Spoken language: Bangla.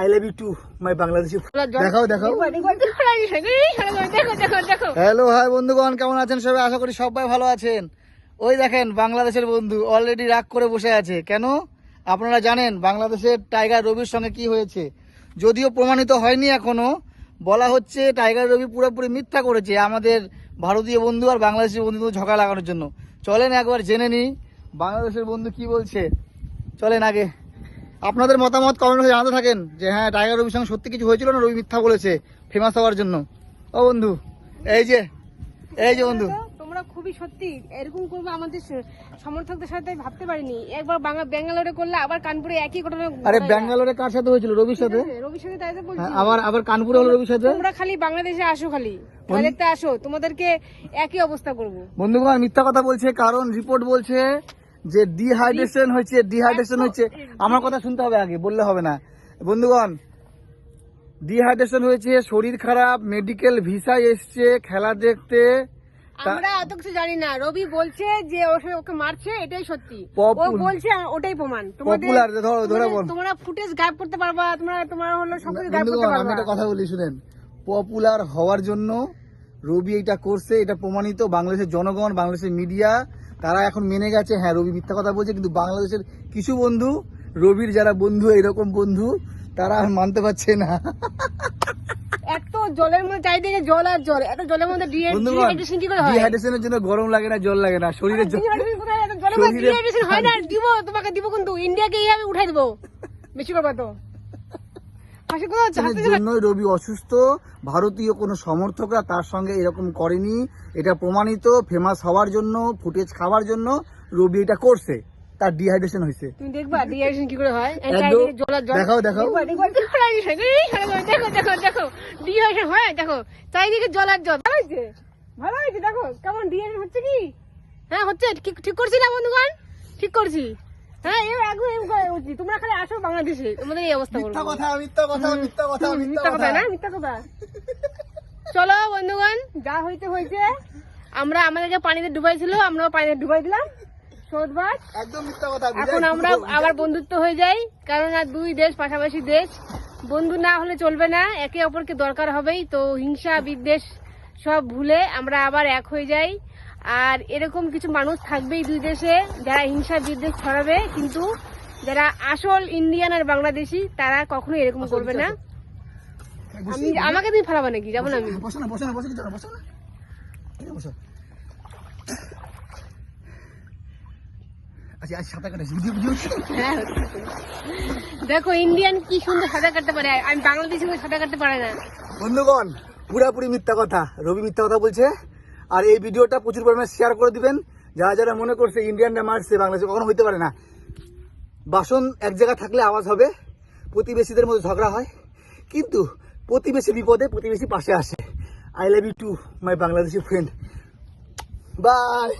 I love you too my Bangladeshi দেখাও দেখাও। দেখো দেখো দেখো হ্যালো হাই বন্ধুগণ কেমন আছেন সবাই? আশা করি সবাই ভালো আছেন। ওই দেখেন বাংলাদেশের বন্ধু অলরেডি রাগ করে বসে আছে। কেন? আপনারা জানেন বাংলাদেশের টাইগার রবির সঙ্গে কি হয়েছে। যদিও প্রমাণিত হয়নি এখনও বলা হচ্ছে টাইগার রবি পুরোপুরি মিথ্যা করেছে আমাদের ভারতীয় বন্ধু আর বাংলাদেশের বন্ধু ঝগড়া লাগানোর জন্য। চলেন একবার জেনে নিই বাংলাদেশের বন্ধু কি বলছে। চলেন আগে। আপনাদের মতামত কমেন্ট জানাতে থাকেন যে হ্যাঁ টাইগার রবির সঙ্গে সত্যি কিছু হয়েছিল না? রবি মিথ্যা বলেছে ফেমাস হওয়ার জন্য। ও বন্ধু এই যে এই যে বন্ধু। তোমরা খুবই সত্যি এরকম করবে আমাদের সমর্থকদের সাথে ভাবতে পারিনি। একবার ব্যাঙ্গালোরে করলে আবার কানপুরে একই ঘটনা আরে ব্যাঙ্গালোরে কার সাথে হয়েছিল? রবির সাথে? রবির সাথে তাই তো বলছি। হ্যাঁ, আবার আবার কানপুরে হলো রবির সাথে? তোমরা খালি বাংলাদেশে আসো খালি। দেখতে আসো তোমাদেরকে একই অবস্থা করব। বন্ধুগণ মিথ্যা কথা বলছে কারণ রিপোর্ট বলছে যে ডিহাইড্রেশন হয়েছে ডিহাইড্রেশন হয়েছে আমার কথা শুনতে হবে আগে বললে হবে না। বন্ধুগণ ডিহাইড্রেশন হয়েছে শরীর খারাপ মেডিকেল ভিসা এসছে খেলা দেখতে। তা- আমরা অত কিছু জানি না। রবি বলছে যে ওকে মারছে এটাই সত্যি। ও বলছে ওটাই প্রমাণ। তোমাদের তোমরা ফুটেজ গায়েব করতে পারবা তোমরা তোমরা হলো সবকিছু গায়েব করতে বন্ধুগণ আমি একটা কথা বলি শুনেন। পপুলার হওয়ার জন্য রবি এটা করছে এটা প্রমাণিত। বাংলাদেশের জনগণ বাংলাদেশের মিডিয়া তারা এখন মেনে গেছে হ্যাঁ রবি মিথ্যা কথা বলছে কিন্তু বাংলাদেশের কিছু বন্ধু রবির যারা বন্ধু এরকম বন্ধু তারা আর মানতে পারছে না। এত জলের মধ্যে চারিদিকে জল আর জল এত জলের মধ্যে বন্ধুগণ ডিহাইড্রেশন কি করে হয়? ডিহাইড্রেশনের জন্য গরম লাগে না জল লাগে না শরীরে হয় না দিব তোমাকে দিব কিন্তু ইন্ডিয়াকে এইভাবে উঠাই দেবো। বেশি করবা তো। জন্যই রবি অসুস্থ ভারতীয় কোনো সমর্থকরা তার সঙ্গে এরকম করেনি। এটা প্রমাণিত ফেমাস হওয়ার জন্য ফুটেজ খাওয়ার জন্য রবি এটা করছে। তার ডিহাইড্রেশন হয়েছে। তুমি দেখবা ডিহাইড্রেশন কি করে হয়? দেখাও, দেখাও। দেখো দেখো দেখো ডিহাইড্রেশন হয় দেখো। চারিদিকে জল আর জল। ভালো হয়েছে? ভালো হয়েছে দেখো। কেমন ডিহাইড্রেশন হচ্ছে কি? হ্যাঁ হচ্ছে। ঠিক করছি না বন্ধুগণ? ঠিক করছি। হ্যাঁ এর আগে এরকম করা উচিত। তোমরা খালি আসো বাংলাদেশে। তোমাদের এই অবস্থা করব মিথ্যা কথা মিথ্যা কথা মিথ্যা কথা মিথ্যা মিথ্যা কথা কথা। না মিথ্যা কথা। চলো বন্ধুগণ যা হইতে হয়েছে আমরা আমাদেরকে পানিতে ডুবাইছিল আমরাও পানিতে ডুবাই দিলাম। সোদবাদ একদম মিথ্যা কথা এখন আমরা আবার বন্ধুত্ব হয়ে যাই কারণ আর দুই দেশ পাশাপাশি দেশ। বন্ধু না হলে চলবে না একে অপরকে দরকার হবেই। তো হিংসা বিদ্বেষ সব ভুলে আমরা আবার এক হয়ে যাই। আর এরকম কিছু মানুষ থাকবেই দুই দেশে যারা হিংসা বিদ্বেষ ছড়াবে কিন্তু যারা আসল ইন্ডিয়ান আর বাংলাদেশি তারা কখনো এরকম করবে না। আমি আমাকে তুমি ফেলাবা নাকি? যাব না আমি। বসো না বসো না বসো না বসো না বসো আচ্ছা ভিডিও হ্যাঁ, দেখো ইন্ডিয়ান কি সুন্দর সাঁতার কাটতে পারে। আমি বাংলাদেশি হয়ে সাঁতার কাটতে পারে না। বন্ধুগণ পুরাপুরি মিথ্যা কথা। রবি মিথ্যা কথা বলছে। আর এই ভিডিওটা প্রচুর পরিমাণে শেয়ার করে দিবেন। যারা যারা মনে করছে ইন্ডিয়ানরা মারছে বাংলাদেশে কখনো হইতে পারে না, বাসন এক জায়গায় থাকলে আওয়াজ হবে, প্রতিবেশীদের মধ্যে ঝগড়া হয়, কিন্তু প্রতিবেশী বিপদে প্রতিবেশী পাশে আসে। I love you too my Bangladeshi friend bye